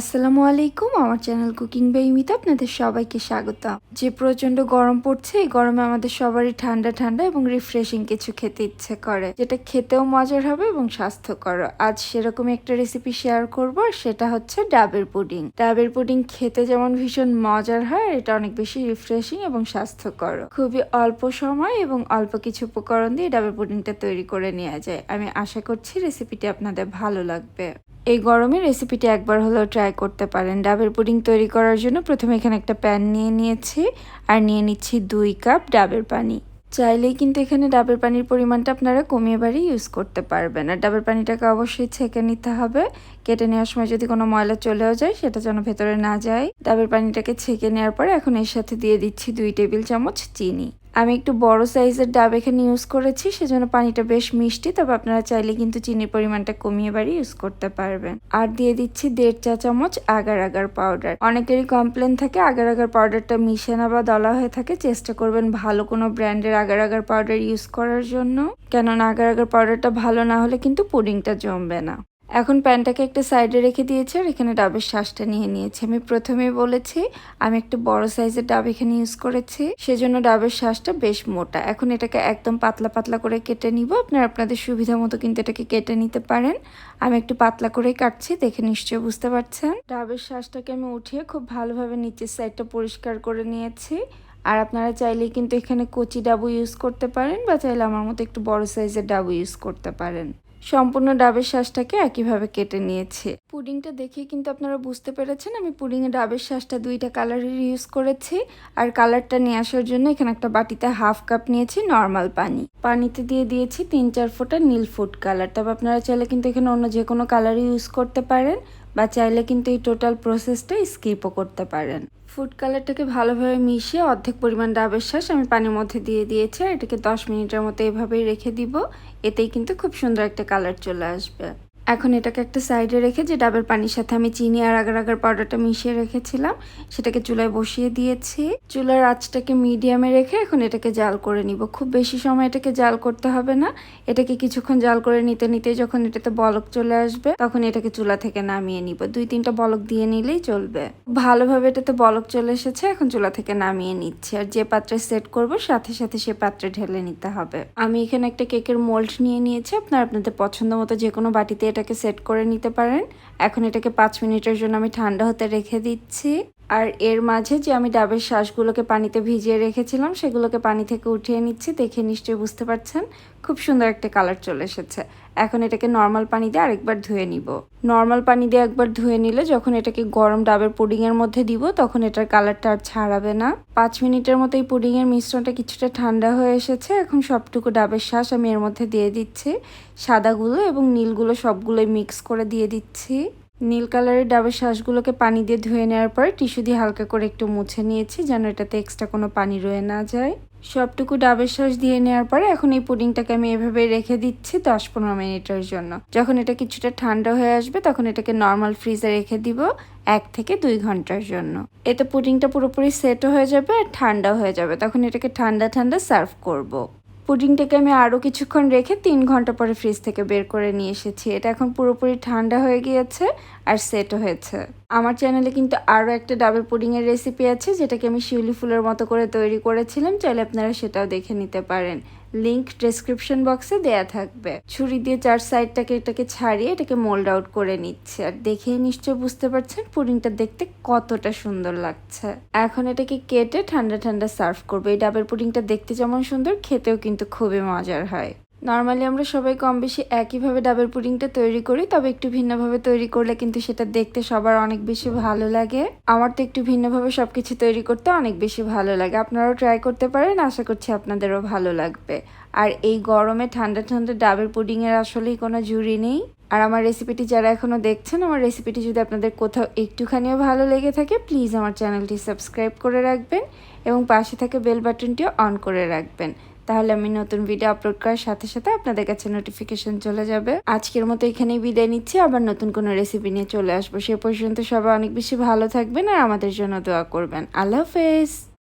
আসসালামু আলাইকুম, আমার চ্যানেল কুকিং বাই মিতা, আপনাদের সবাইকে স্বাগত যে প্রচণ্ড গরম পড়ছে, এই গরমে আমাদের সবারই ঠান্ডা ঠান্ডা এবং রিফ্রেশিং কিছু খেতে ইচ্ছে করে। যেটা খেতেও মজার হবে এবং স্বাস্থ্যকর। আজ সেরকম একটা রেসিপি শেয়ার করব সেটা হচ্ছে ডাবের পুডিং। ডাবের পুডিং খেতে যেমন ভীষণ মজার হয় এটা অনেক বেশি রিফ্রেশিং এবং স্বাস্থ্যকর। খুবই অল্প সময় এবং অল্প কিছু উপকরণ দিয়ে ডাবের পুডিংটা তৈরি করে নেওয়া যায়। আমি আশা করছি রেসিপিটি আপনাদের ভালো লাগবে। এই গরমে রেসিপিটি একবার হলেও ট্রাই করতে পারেন। ডাবের পুডিং তৈরি করার জন্য প্রথমে এখানে একটা প্যান নিয়ে নিয়েছি আর নিয়ে নিচ্ছি দুই কাপ ডাবের পানি। চাইলেই কিন্তু এখানে ডাবের পানির পরিমাণটা আপনারা কমিয়ে বাড়িয়ে ইউজ করতে পারবেন। আর ডাবের পানিটাকে অবশ্যই ছেঁকে নিতে হবে। কেটে নেওয়ার সময় যদি কোনো ময়লা চলেও যায়, সেটা যেন ভেতরে না যায়। ডাবের পানিটাকে ছেঁকে নেওয়ার পরে এখন এর সাথে দিয়ে দিচ্ছি দুই টেবিল চামচ চিনি। আমি একটু বড় সাইজের ডাব এখানে ইউজ করেছি, সেজন্য পানিটা বেশ মিষ্টি, তবে আপনারা চাইলে কিন্তু চিনির পরিমাণটা কমিয়ে বাড়ি ইউজ করতে পারবেন। আর দিয়ে দিচ্ছি দেড় চা চামচ আগার আগার পাউডার অনেকেরই কমপ্লেন থাকে আগার আগার পাউডারটা মিশে না বা দলা হয়ে থাকে, চেষ্টা করবেন ভালো কোনো ব্র্যান্ডের আগার আগার পাউডার ইউজ করার জন্য। কেননা আগার আগার পাউডারটা ভালো না হলে কিন্তু পুডিংটা জমবে না। এখন প্যানটাকে একটা সাইডে রেখে দিয়েছে আর এখানে ডাবের শ্বাসটা নিয়ে নিয়েছি। আমি প্রথমেই বলেছি, আমি একটু বড় সাইজের ডাব এখানে ইউজ করেছি। সেজন্য ডাবের শ্বাসটা বেশ মোটা। এখন এটাকে একদম পাতলা পাতলা করে কেটে নিব। আপনারা আপনাদের সুবিধা মতো কিন্তু এটাকে কেটে নিতে পারেন। আমি একটু পাতলা করেই কাটছি, দেখে নিশ্চয়ই বুঝতে পারছেন। ডাবের শ্বাসটাকে আমি উঠিয়ে খুব ভালোভাবে নিচের সাইডটা পরিষ্কার করে নিয়েছি। আর আপনারা চাইলেই কিন্তু এখানে কচি ডাবু ইউজ করতে পারেন বা চাইলে আমার মতো একটু বড় সাইজের ডাবু ইউজ করতে পারেন। সম্পূর্ণ ডাবের শ্বাসটাকে একইভাবে কেটে নিয়েছে। পুডিংটা দেখে কিন্তু আপনারা বুঝতে পেরেছেন, আমি পুডিংয়ে ডাবের শ্বাসটা দুইটা কালারের ইউজ করেছি। আর কালারটা নিয়ে আসার জন্য এখানে একটা বাটিতে হাফ কাপ নিয়েছি নর্মাল পানি। পানিতে দিয়ে দিয়েছি তিন চার ফোঁটা নীল ফুড কালার। তবে আপনারা চাইলে কিন্তু এখানে অন্য যে কোনো কালারই ইউজ করতে পারেন, বা চাইলে কিন্তু এই টোটাল প্রসেসটা স্কিপও করতে পারেন। ফুড কালারটাকে ভালোভাবে মিশিয়ে অর্ধেক পরিমাণ ডাবের শ্বাস আমি পানির মধ্যে দিয়ে দিয়েছি আর এটাকে দশ মিনিটের মতো এভাবেই রেখে দিব। এতেই কিন্তু খুব সুন্দর একটা কালার চলে আসবে। এখন এটাকে একটা সাইডে রেখে যে ডাবের পানির সাথে আমি চিনি আর আগার আগার পাউডারটা মিশিয়ে রেখেছিলাম, সেটাকে চুলায় বসিয়ে দিয়েছি। চুলার আঁচটাকে মিডিয়ামে রেখে এখন এটাকে জাল করে নিব। খুব বেশি সময় এটাকে জাল করতে হবে না। এটাকে কিছুক্ষণ জাল করে নিতে নিতে যখন এটাতে বলক চলে আসবে, তখন এটাকে চুলা থেকে নামিয়ে নিব। দুই তিনটা বলক দিয়ে নিলেই চলবে। ভালোভাবে এটাতে বলক চলে এসেছে, এখন চুলা থেকে নামিয়ে নিচ্ছি। আর যে পাত্রে সেট করব, সাথে সাথে সে পাত্রে ঢেলে নিতে হবে। আমি এখানে একটা কেকের মোল্ড নিয়ে নিয়েছি। আপনার আপনাদের পছন্দ মতো যে কোনো বাটিতে এটাকে সেট করে নিতে পারেন। এখন এটাকে পাঁচ মিনিটের জন্য আমি ঠান্ডা হতে রেখে দিচ্ছি। আর এর মাঝে যে আমি ডাবের শ্বাসগুলোকে পানিতে ভিজিয়ে রেখেছিলাম, সেগুলোকে পানি থেকে উঠিয়ে নিচ্ছি, দেখে নিশ্চয়ই বুঝতে পারছেন, খুব সুন্দর একটা কালার চলে এসেছে। এখন এটাকে নর্মাল পানি দিয়ে আরেকবার ধুয়ে নিব। নর্মাল পানি দিয়ে একবার ধুয়ে নিলে যখন এটাকে গরম ডাবের পুডিংয়ের মধ্যে দিব, তখন এটার কালারটা আর ছাড়াবে না। পাঁচ মিনিটের মতো এই পুডিংয়ের মিশ্রণটা কিছুটা ঠান্ডা হয়ে এসেছে, এখন সবটুকু ডাবের শ্বাস আমি এর মধ্যে দিয়ে দিচ্ছি। সাদাগুলো এবং নীলগুলো সবগুলোই মিক্স করে দিয়ে দিচ্ছি। নীল কালারের ডাবের শ্বাসগুলোকে পানি দিয়ে ধুয়ে নেওয়ার পর টিস্যু দিয়ে হালকা করে একটু মুছে নিয়েছি যেন এটাতে এক্সট্রা কোনো পানি রয়ে না যায়। সবটুকু ডাবের শ্বাস দিয়ে নেওয়ার পরে এখন এই পুডিংটাকে আমি এভাবে রেখে দিচ্ছি দশ পনেরো মিনিটের জন্য। যখন এটা কিছুটা ঠান্ডা হয়ে আসবে তখন এটাকে নর্মাল ফ্রিজে রেখে দিব এক থেকে দুই ঘণ্টার জন্য। এতে পুডিংটা পুরোপুরি সেটও হয়ে যাবে আর ঠান্ডা হয়ে যাবে। তখন এটাকে ঠান্ডা ঠান্ডা সার্ভ করব। পুডিংটাকে আমি আরও কিছুক্ষণ রেখে তিন ঘণ্টা পরে ফ্রিজ থেকে বের করে নিয়ে এসেছি। এটা এখন পুরোপুরি ঠান্ডা হয়ে গিয়েছে আর সেট হয়েছে। আমার চ্যানেলে কিন্তু আরও একটা ডাবল পুডিংয়ের রেসিপি আছে, যেটাকে আমি শিউলি ফুলের মতো করে তৈরি করেছিলাম। চাইলে আপনারা সেটাও দেখে নিতে পারেন। লিংক ডেসক্রিপশন বক্সে দেয়া থাকবে। ছুরি দিয়ে চার সাইডটাকে এটাকে ছাড়িয়ে এটাকে মোল্ড আউট করে নিচ্ছে। আর দেখেই নিশ্চয় বুঝতে পারছেন পুডিংটা দেখতে কতটা সুন্দর লাগছে। এখন এটাকে কেটে ঠান্ডা ঠান্ডা সার্ভ করবে। এই ডাবের পুডিংটা দেখতে যেমন সুন্দর, খেতেও কিন্তু খুবই মজার হয়। নর্মালি আমরা সবাই কম বেশি একইভাবে ডাবের পুডিংটা তৈরি করি, তবে একটু ভিন্নভাবে তৈরি করলে কিন্তু সেটা দেখতে সবার অনেক বেশি ভালো লাগে। আমার তো একটু ভিন্নভাবে সবকিছু তৈরি করতে অনেক বেশি ভালো লাগে। আপনারাও ট্রাই করতে পারেন, আশা করছি আপনাদেরও ভালো লাগবে। আর এই গরমে ঠান্ডা ঠান্ডা ডাবের পুডিংয়ের আসলেই কোনো জুড়ি নেই। আর আমার রেসিপিটি যারা এখনও দেখছেন, আমার রেসিপিটি যদি আপনাদের কোথাও একটুখানিও ভালো লেগে থাকে প্লিজ আমার চ্যানেলটি সাবস্ক্রাইব করে রাখবেন এবং পাশে থাকে বেল বাটনটিও অন করে রাখবেন। তাহলে আমি নতুন ভিডিও আপলোড করার সাথে সাথে আপনাদের কাছে নোটিফিকেশন চলে যাবে। আজকের মতো এখানেই বিদায় নিচ্ছি, আবার নতুন কোনো রেসিপি নিয়ে চলে আসব। সে পর্যন্ত সবাই অনেক বেশি ভালো থাকবেন আর আমাদের জন্য দোয়া করবেন। আল্লাহ হাফেজ।